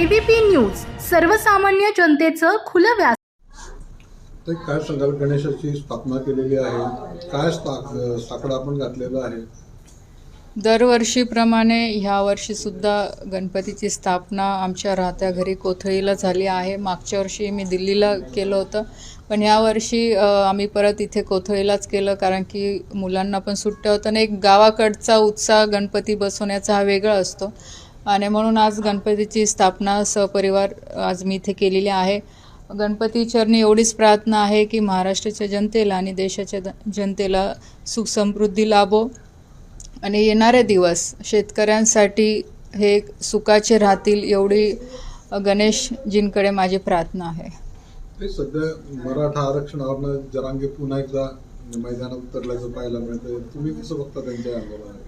ABP news सर्वसामान्य जनतेचं खुलं व्यास ते काय सांगाल? गणेशाची स्थापना केलेली आहे. काय साकडं आपण घातलेलं आहे? दरवर्षीप्रमाणे ह्या वर्षीसुद्धा गणपतीची स्थापना आमच्या राहत्या घरी कोथळीला झाली आहे. मागच्या वर्षी मी दिल्लीला केलं होतं. पण यावर्षी अ, आम्ही परत इथे कोथळीलाच केलं कारण की मुलांना पण सुट्ट्या होतं आणि एक गावाकडचा उत्साह गणपती बसवण्याचा हा वेगळा असतो. आणि म्हणून आज गणपतीची स्थापना सपरिवार आज मी इथे केलेली आहे. गणपती चरणी एवढीच प्रार्थना आहे की महाराष्ट्राच्या जनतेला आणि देशाच्या जनतेला सुख समृद्धी लाभो. आणि येणारे दिवस शेतकऱ्यांसाठी हे सुखाचे राहतील एवढी गणेशजींकडे माझी प्रार्थना आहे. सध्या मराठा आरक्षणावरनं जरांगे पुन्हा एकदा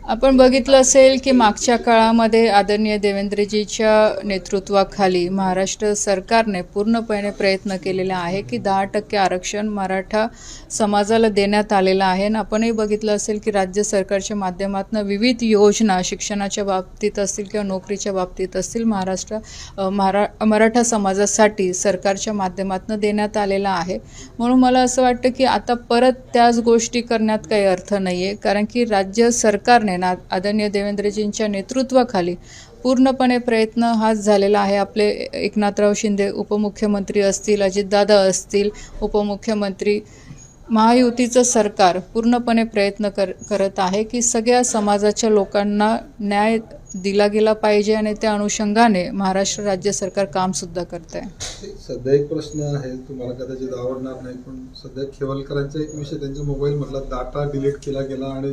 आपण बघितलं असेल की मागच्या काळामध्ये आदरणीय देवेंद्रजीच्या नेतृत्वाखाली महाराष्ट्र सरकारने पूर्णपणे प्रयत्न केलेला आहे की दहा टक्के आरक्षण मराठा समाजाला देण्यात आलेलं आहे. आणि आपणही बघितलं असेल की राज्य सरकारच्या माध्यमातून विविध योजना शिक्षणाच्या बाबतीत असतील किंवा नोकरीच्या बाबतीत असतील महाराष्ट्र मरा महारा मराठा समाजासाठी सरकारच्या माध्यमातून देण्यात आलेला आहे. म्हणून मला असं वाटतं की आता परत त्या त्याच गोष्टी करण्यात काही अर्थ नाही आहे कारण की राज्य सरकारने ना आदरणीय देवेंद्रजींच्या नेतृत्वाखाली पूर्णपणे प्रयत्न हाच झालेला आहे. आपले एकनाथराव शिंदे उपमुख्यमंत्री असतील अजितदादा असतील उपमुख्यमंत्री महायुतीचं सरकार पूर्णपणे प्रयत्न कर करत आहे की सगळ्या समाजाच्या लोकांना न्याय दिला गेला पाहिजे आणि त्या अनुषंगाने महाराष्ट्र राज्य सरकार कामसुद्धा करत आहे सध्या एक प्रश्न आहे तुम्हाला कदाचित आवडणार नाही पण सध्या खेवलकरांचा एक विषय त्यांच्या मोबाईलमधला डाटा डिलीट केला गेला आणि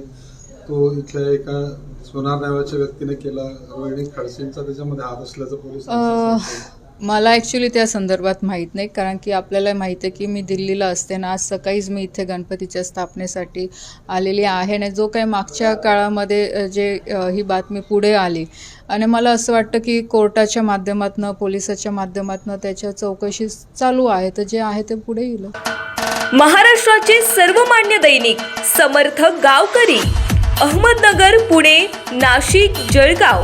तो इथल्या एका सोनार नावाच्या व्यक्तीने केला रोहिणी खडसेंचा त्याच्यामध्ये हात असल्याचं सांगतंय. मला ॲक्च्युली त्या संदर्भात माहीत नाही कारण की आपल्याला माहीत आहे की मी दिल्लीला असते ना आज सकाळीच मी इथे गणपतीच्या स्थापनेसाठी आलेली आहे आणि जो काही मागच्या काळामध्ये जे ही बातमी पुढे आली आणि मला असं वाटतं की कोर्टाच्या माध्यमातून पोलिसाच्या माध्यमातून त्याच्या चौकशी चालू आहे तर जे आहे ते पुढे येईल. महाराष्ट्राचे सर्वमान्य दैनिक समर्थ गावकरी अहमदनगर पुणे नाशिक जळगाव.